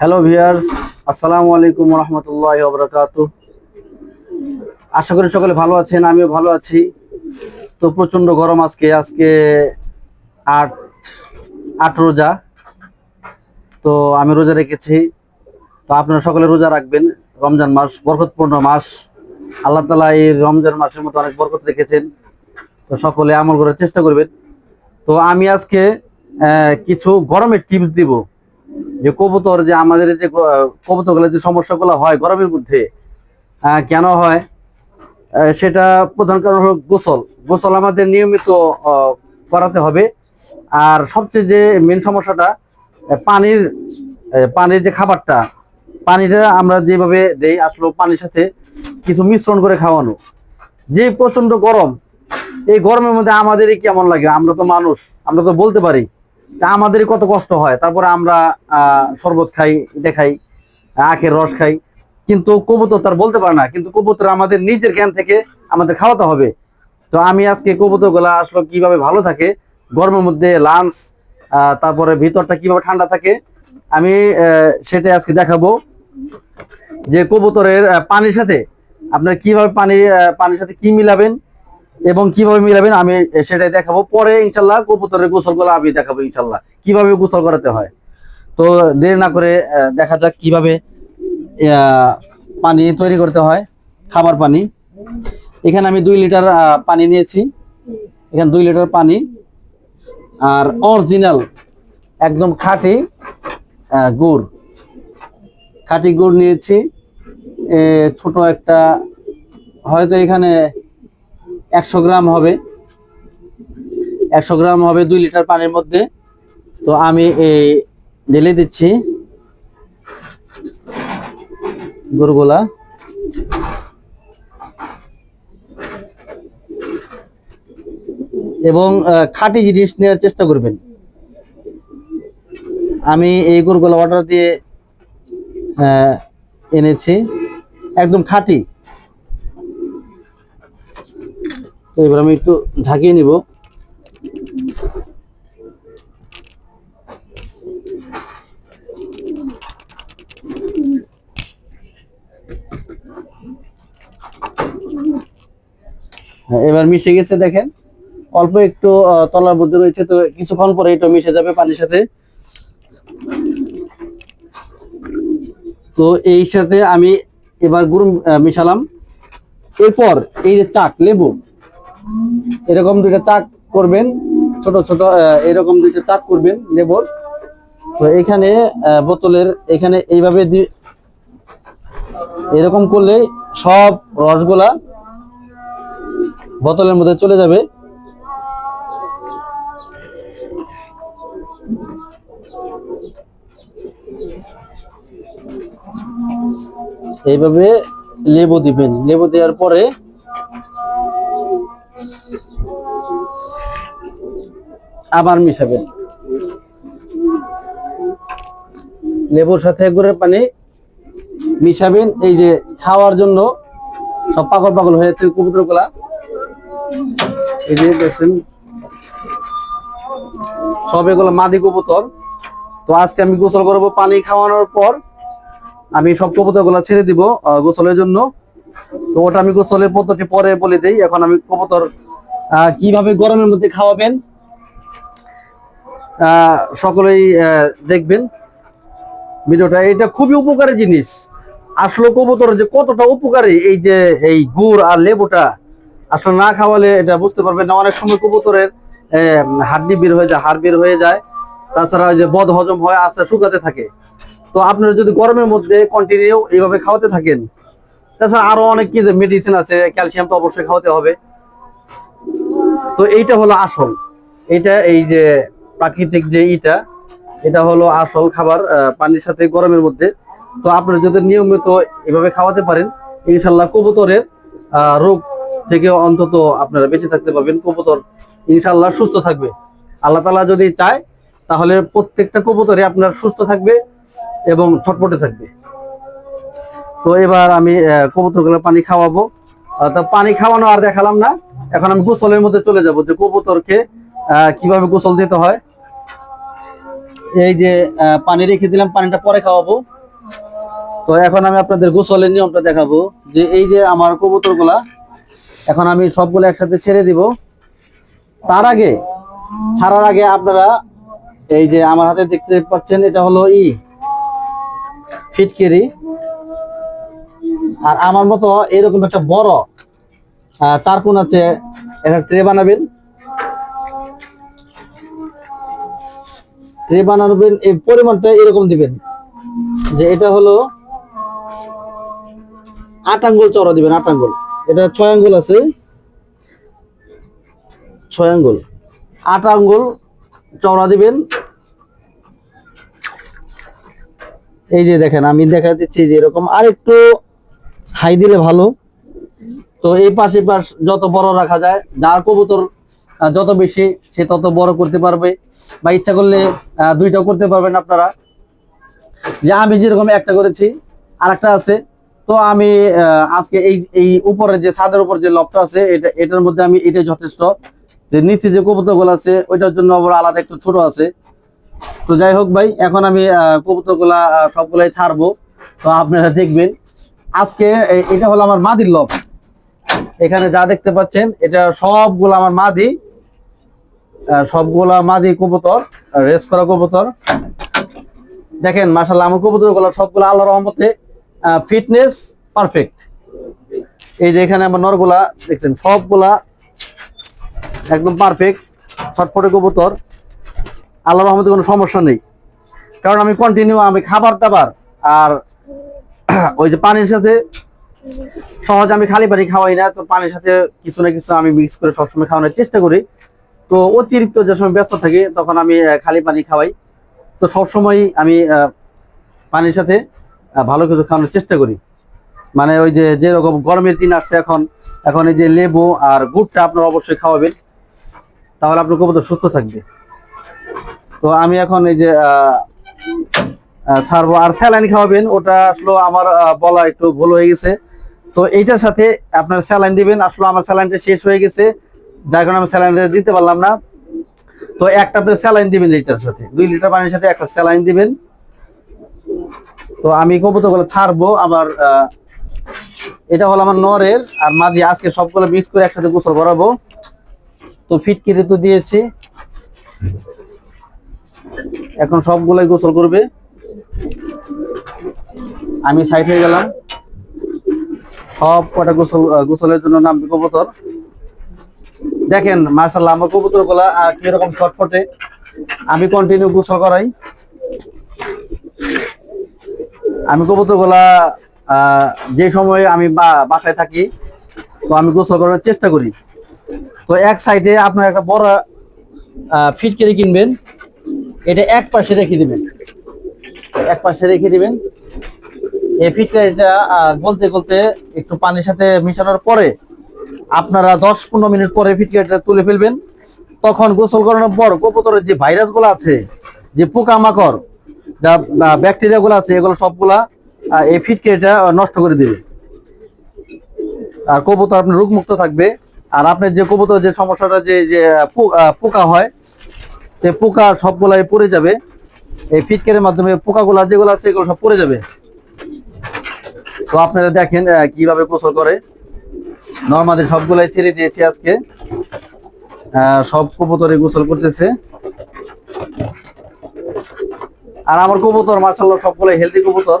Hello viewers আসসালামু আলাইকুম রহমতুল্লাহ বরকাত আশা করি সকলে ভালো আছেন, আমিও ভালো আছি। তো প্রচণ্ড গরম আজকে আজকে আট আট রোজা। তো আমি রোজা রেখেছি। তো আপনারা সকলে রোজা রাখবেন। রমজান মাস, বরকতপূর্ণ মাস। আল্লাহ তালা এই রমজান মাসের মতো অনেক বরকত রেখেছেন। তো সকলে আমল করার চেষ্টা করবেন। তো আমি আজকে কিছু গরমের টিপস দিব। যে কবুতর যে আমাদের যে কবুতরগুলোর যে সমস্যাগুলো হয় গরমের মধ্যে কেন হয়? সেটা প্রধান কারণ হলো গোসল। গোসল আমাদের নিয়মিত করাতে হবে। আর সবচেয়ে যে মেন সমস্যাটা পানির পানির যে খাবারটা, পানিটা আমরা যেভাবে দেই, আসলে পানির সাথে কিছু মিশ্রণ করে খাওয়ানো। যে প্রচণ্ড গরম, এই গরমের মধ্যে আমাদেরই কেমন লাগে? আমরা তো মানুষ, আমরা তো বলতে পারি। তা আমাদেরই কত কষ্ট হয়। তারপরে আমরা শরবত খাই এটা খাই, আখের রস খাই। কিন্তু কবুতর তার বলতে পারে না। কিন্তু কবুতর আমাদের নিজের জ্ঞান থেকে আমাদের খাওয়াতে হবে। তো আমি আজকে কবুতরগুলা আসলে কীভাবে ভালো থাকে, গরমের মধ্যে লাঞ্চ তারপরে ভিতরটা কীভাবে ঠান্ডা থাকে, আমি সেটাই আজকে দেখাবো। যে কবুতরের পানির সাথে আপনার কীভাবে পানি পানির সাথে কি মিলাবেন এবং কীভাবে মিলাবেন আমি সেটাই দেখাবো। পরে ইনশাল্লাহ কবুতরের গোসলগুলো আমি দেখাবো ইনশাল্লাহ। কীভাবে গোসল করাতে হয়। তো দেরি না করে দেখা যাক কীভাবে পানি তৈরি করতে হয় খাবার পানি। এখানে আমি দুই লিটার পানি নিয়েছি। এখানে দুই লিটার পানি। আর অরিজিনাল, একদম খাঁটি গুড়। খাঁটি গুড় নিয়েছি। ছোট একটা, হয়তো এখানে একশো গ্রাম হবে। একশো গ্রাম হবে দুই লিটার পানির মধ্যে। তো আমি এই ঢেলে দিচ্ছি গুড়গুলা এবং খাঁটি জিনিস নেওয়ার চেষ্টা করবেন। আমি এই গুড়গুলো অর্ডার দিয়ে এনেছি। একদম খাঁটি। তো এবার আমি একটু ঝাঁকিয়ে নিব। হ্যাঁ, এবার মিশে গেছে দেখেন। অল্প একটু তলার মধ্যে রয়েছে তো কিছুক্ষণ পরে এটা মিশে যাবে পানির সাথে। তো এই সাথে আমি এবার গুড় মিশালাম। এরপর এই যে চাক লেবু এরকম দুইটা চাক করবেন, ছোট ছোট এরকম দুইটা চাক করবেন, লেবুর। তো এখানে বোতলের, এখানে এইভাবে এরকম করলে সব রসগুলা বোতলের মধ্যে চলে যাবে। এইভাবে লেবু দিবেন। লেবু দেওয়ার পরে আবার মিশাবেন লেবুর সাথে গুড়ের পানি মিশাবেন। এই যে খাওয়ার জন্য সব পাগল পাগল হয়েছে কবুতরগুলা। এই যে দেখছেন, সব এগুলো মাদি কবুতর। তো আজকে আমি গোসল করব পানি খাওয়ানোর পর। আমি সব কবুতরগুলা ছেড়ে দিব গোসলের জন্য। তো ওটা আমি গোসলের পদ্ধতি পরে বলে দেই। এখন আমি কবুতর কীভাবে গরমের মধ্যে খাওয়াবেন সকলেই দেখবেন ভিডিওটা। এটা খুবই উপকারী জিনিস। আসলে কবুতর যে কতটা উপকারী, এই যে, এই গুড় আর লেবুটা। আসলে না খাওয়ালে এটা বুঝতে পারবেন না। অনেক সময় কবুতরের হাড্ডি বের হয়ে যায়, হাড় বের হয়ে যায়। তাছাড়া ওই যে বদ হজম হয়, আস্তে শুকাতে থাকে। তো আপনারা যদি গরমের মধ্যে কন্টিনিউ এইভাবে খাওয়াতে থাকেন, তাছাড়া আরও অনেক কি যে মেডিসিন আছে ক্যালসিয়াম তো অবশ্যই খাওয়াতে হবে। তো এইটা হলো আসল। এইটা এই যে প্রাকৃতিক যে ইটা, এটা হলো আসল খাবার পানির সাথে গরমের মধ্যে। তো আপনারা যদি নিয়মিত এভাবে খাওয়াতে পারেন, ইনশাল্লাহ কবুতরের রোগ থেকে অন্তত আপনারা বেঁচে থাকতে পারবেন। কবুতর ইনশাল্লাহ সুস্থ থাকবে। আল্লাহ তালা যদি চায়, তাহলে প্রত্যেকটা কবুতরে আপনার সুস্থ থাকবে এবং ছটপটে থাকবে। তো এবার আমি কবুতরগুলো পানি খাওয়াবো। তা পানি খাওয়ানো আর দেখালাম না। এখন আমি গোসলের মধ্যে চলে যাব যে কবুতরকে কীভাবে গোসল দিতে হয়। এই যে পানি রেখে দিলাম পানিটা পরে খাওয়াবো। তো এখন আমি আপনাদের গোসলের নিয়মটা দেখাবো যে এই যে আমার কবুতরগুলা এখন আমি সবগুলো একসাথে ছেড়ে দিব। তার আগে ছাড়ার আগে আপনারা এই যে আমার হাতে দেখতে পাচ্ছেন এটা হলো ই ফিটকেরি। আর আমার মতো এরকম একটা বড় আহ, চার কোন আছে একটা ট্রে বানাবেন। ট্রে বানাবেন এই পরিমাণটা এরকম দিবেন। যে এটা হলো আট আঙ্গুল চড়া দিবেন, আট আঙ্গুল। এটা ছয় আঙ্গুল আছে। ছয় আঙ্গুল। আট আঙ্গুল চওড়া দিবেন। এই যে দেখেন, আমি দেখা দিচ্ছি যে এরকম আর একটু হাই দিলে ভালো। তো এই পাশে পাশ যত বড় রাখা যায়, যার কবুতর যত বেশি সে তত বড় করতে পারবে বা ইচ্ছা করলে দুইটাও করতে পারবেন আপনারা। যে আমি যেরকম একটা করেছি আর একটা আছে। তো আমি আজকে এই এই উপরে যে ছাদের উপর যে লবটা আছে, এটা, এটার মধ্যে আমি এটাই যথেষ্ট। যে নিচে যে কবুতরগুলো আছে, ওইটার জন্য আবার আলাদা একটু ছোট আছে। তো যাই হোক ভাই, এখন আমি কবুতরগুলা সবগুলাই ছাড়বো। তো আপনারা দেখবেন, আজকে এটা হলো আমার মাদির লব। এখানে যা দেখতে পাচ্ছেন, এটা সবগুলো আমার মাদি। সবগুলা মাদি কবুতর, রেস করা কবুতর। দেখেন মাসাল্লাহ আমার কবুতরগুলো সবগুলো আল্লাহ রহমতে ফিটনেস পারফেক্ট এই যে এখানে আমার নরগুলা, দেখছেন, সবগুলা একদম পারফেক্ট ছটফটে কবুতর। আল্লাহ রহমতে কোনো সমস্যা নেই। কারণ আমি কন্টিনিউ আমি খাবার দাবার আর ওই যে পানির সাথে সহজ আমি খালি পানি খাওয়াই না, তো পানির সাথে কিছু না কিছু আমি মিক্স করে সবসময় খাওয়ানোর চেষ্টা করি। তো অতিরিক্ত যে সময় ব্যস্ত থাকি, তখন আমি খালি পানি খাওয়াই। তো সবসময় আমি পানির সাথে ভালো কিছু খাওয়ানোর চেষ্টা করি। মানে ওই যে, যেরকম গরমের দিন আসছে এখন এখন এই যে লেবু আর গুড়টা আপনারা অবশ্যই খাওয়াবেন। তাহলে আপনার কবুতর সুস্থ থাকবে। তো আমি এখন এই যে ছাড়বো। আর স্যালাইন খাওয়াবেন, ওটা আসলে আমার বলা একটু ভুল হয়ে গেছে। তো এইটার সাথে আপনার স্যালাইন দিবেন। আসলে আমার স্যালাইনটা শেষ হয়ে গেছে। যার কারণে আমি স্যালাইনটা দিতে পারলাম না। তো একটা আপনি স্যালাইন দিবেন এইটার সাথে। দুই লিটার পানির সাথে একটা স্যালাইন দিবেন। তো আমি কবুতরগুলো ছাড়বো, আবার এটা হলো আমার নরের, আর মাঝি আজকে সবগুলো মিক্স করে একসাথে গোসল করাবো। তো ফিটকিরি তো দিয়েছি। এখন সবগুলাই গোসল করবে। আমি সাইড হয়ে গেলাম। সব কটা গোসল গোসলের জন্য নামবে কবুতর। দেখেন মার্শাল্লাহ আমার কবুতরগুলা কীরকম ছটফটে। আমি কন্টিনিউ গোসল করাই। আমি কবুতরগুলা যে সময় আমি বাসায় থাকি, তো আমি গোসল করার চেষ্টা করি। তো এক সাইডে আপনার একটা বড় ফিটকেরি কিনবেন। এটা এক পাশে রেখে দিবেন। এক পাশে রেখে দিবেন। এই ফিটকারিটা গলতে গলতে একটু পানির সাথে মিশানোর পরে আপনারা দশ পনেরো মিনিট পরে ফিটকারিটা তুলে ফেলবেন। তখন গোসল করানোর পর কবুতরের যে ভাইরাসগুলো আছে, যে পোকামাকড়, যা ব্যাকটেরিয়া গুলো আছে, এগুলো সবগুলা এই ফিটকারিটা নষ্ট করে দেবে। আর কবুতর আপনার রোগমুক্ত থাকবে। আর আপনার যে কবুতর যে সমস্যাটা, যে যে পোকা হয় সে পোকা সবগুলাই পড়ে যাবে। এই ফিটকারের মাধ্যমে পোকাগুলা যেগুলো আছে, এগুলো সব পড়ে যাবে। তো আপনারা দেখেন কীভাবে গোসল করে। নর্মালি সবগুলাই ছেড়ে দিয়েছি আজকে। সব কবুতরে গোসল করতেছে। আর আমার কবুতর মার্শাল্লাহ সবগুলাই হেলদি কবুতর।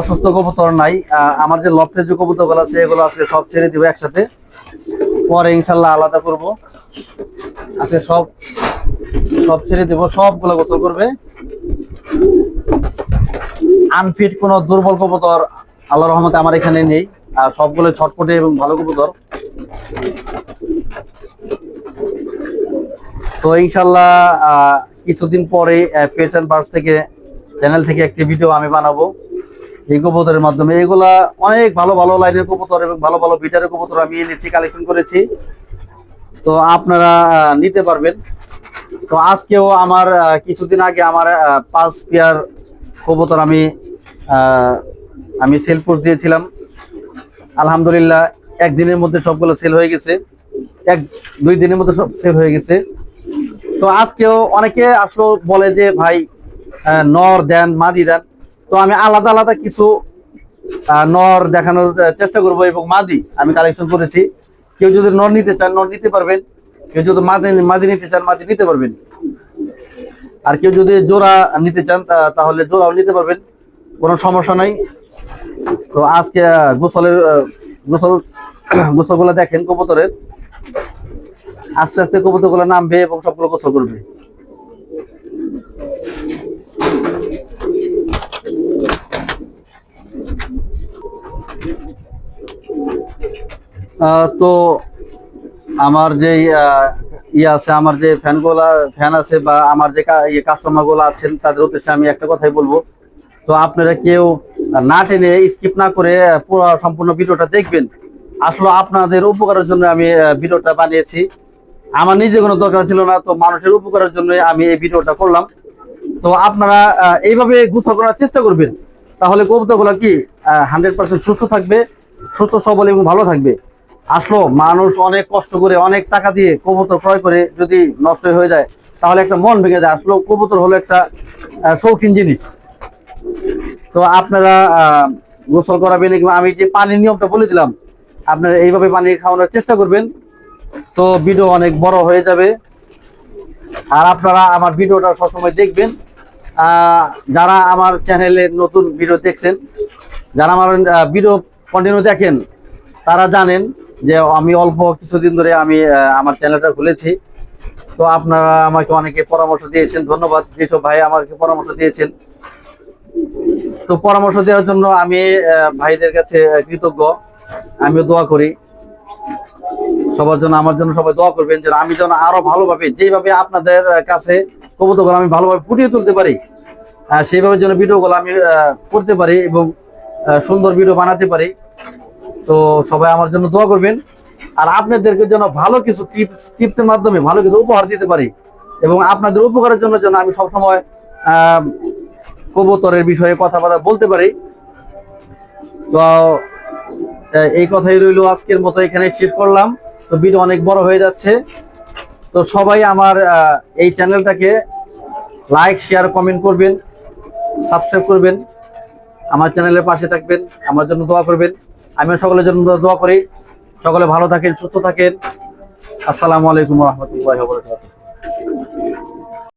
অসুস্থ কবুতর নাই। আমার যে লফটের যে কবুতরগুলো আছে, এগুলো আজকে সব ছেড়ে দিব একসাথে। পরে ইনশাল্লাহ আলাদা করব। আজকে সব সব ছেড়ে দেবো, সবগুলো গোসল করবে। আনফিট কোন দুর্বল কবুতর আল্লাহ রহমতে আমার এখানে নেই। আর সবগুলো ছটপটে এবং ভালো কবুতর। তো ইনশাল্লাহ কিছুদিন পরে পেশেন্ট বার্স থেকে চ্যানেল থেকে একটি ভিডিও আমি বানাবো। এই কবুতরের মাধ্যমে। এগুলা অনেক ভালো ভালো লাইনের কবুতর এবং ভালো ভালো বিটারের কবুতর আমি এনেছি কালেকশন করেছি। তো আপনারা নিতে পারবেন। তো আজকেও আমার কিছুদিন আগে আমার পাঁচ পেয়ার কবুতর আমি আমি সেল পোস্ট দিয়েছিলাম। আলহামদুলিল্লাহ, একদিনের মধ্যে সবগুলো সেল হয়ে গেছে। এক, দুই দিনের মধ্যে সব সেল হয়ে গেছে। তো আজকেও অনেকে আসলো, বলে যে, ভাই নর দেন, মাদি দেন। তো আমি আলাদা আলাদা কিছু নর দেখানোর চেষ্টা করব এবং মাদি আমি কালেকশন করেছি। কেউ যদি নর নিতে চান, নর নিতে পারবেন। কেউ যদি মাদি মাদি নিতে চান, মাদি নিতে পারবেন। আর কেউ যদি জোড়া নিতে চান তাহলে জোড়াও নিতে পারবেন। কোনো সমস্যা নাই। তো আজকে গোসলের গোসল, গোসলগুলো দেখেন কবুতরের। আস্তে আস্তে কবুতরগুলো নামবে এবং সবগুলো গোসল করবে। তো আমার যে ইয়ে আছে, আমার যে ফ্যানগুলা, ফ্যান আছে বা আমার যে কা- ইয়ে কাস্টমারগুলো আছেন, তাদের উদ্দেশ্যে আমি একটা কথাই বলব। তো আপনারা কেউ না টেনে স্কিপ না করে পুরো সম্পূর্ণ ভিডিওটা দেখবেন। আসলে আপনাদের উপকারের জন্য আমি ভিডিওটা বানিয়েছি। আমার নিজে কোনো দরকার ছিল না, তো মানুষের উপকারের জন্য আমি এই ভিডিওটা করলাম। তো আপনারা এইভাবে গুছল করার চেষ্টা করবেন। তাহলে কবুতরগুলো কি হান্ড্রেড পার্সেন্ট সুস্থ থাকবে, সুস্থ, সবল এবং ভালো থাকবে। আসলো, মানুষ অনেক কষ্ট করে অনেক টাকা দিয়ে কবুতর ক্রয় করে যদি নষ্ট হয়ে যায়, তাহলে একটা মন ভেঙে যায়। আসলো, কবুতর হলো একটা শৌখিন জিনিস। তো আপনারা গোসল করাবেন এবং আমি যে পানির নিয়মটা বলেছিলাম আপনারা এইভাবে পানি খাওয়ানোর চেষ্টা করবেন। তো ভিডিও অনেক বড় হয়ে যাবে। আর আপনারা আমার ভিডিওটা সবসময় দেখবেন। যারা আমার চ্যানেলে নতুন ভিডিও দেখছেন, যারা আমার ভিডিও কন্টিনিউ দেখেন, তারা জানেন যে আমি অল্প কিছুদিন ধরে আমি আমার চ্যানেলটা খুলেছি। তো আপনারা আমাকে অনেকে পরামর্শ দিয়েছেন, ধন্যবাদ। যেসব ভাই আমাকে পরামর্শ দিয়েছেন তো পরামর্শ দেওয়ার জন্য আমি ভাইদের কাছে কৃতজ্ঞ। আমিও দোয়া করি। সবার জন্য, আমার জন্য সবাই দোয়া করবেন যেন আমি যেন আরও ভালোভাবে, যেভাবে আপনাদের কাছে কবুতরগুলো আমি ভালোভাবে ফুটিয়ে তুলতে পারি সেইভাবে যেন ভিডিওগুলো আমি করতে পারি এবং সুন্দর ভিডিও বানাতে পারি। তো সবাই আমার জন্য দোয়া করবেন। আর আপনাদেরকে যেন ভালো কিছু টিপস, টিপসের মাধ্যমে ভালো কিছু উপহার দিতে পারি এবং আপনাদের উপকারের জন্য যেন আমি সবসময় কবুতরের বিষয়ে কথাবার্তা বলতে পারি। তো এই কথাই রইল আজকের মতো, এখানে শেষ করলাম। তো, ভিডিও অনেক বড় হয়ে যাচ্ছে। তো, সবাই আমার এই চ্যানেলটাকে লাইক, শেয়ার, কমেন্ট করবেন, সাবস্ক্রাইব করবেন, আমার চ্যানেলের পাশে থাকবেন, আমার জন্য দোয়া করবেন। আমিও সকলের জন্য দোয়া করি। সকলে ভালো থাকেন, সুস্থ থাকেন। আসসালামু আলাইকুম রহমতুল্লাহ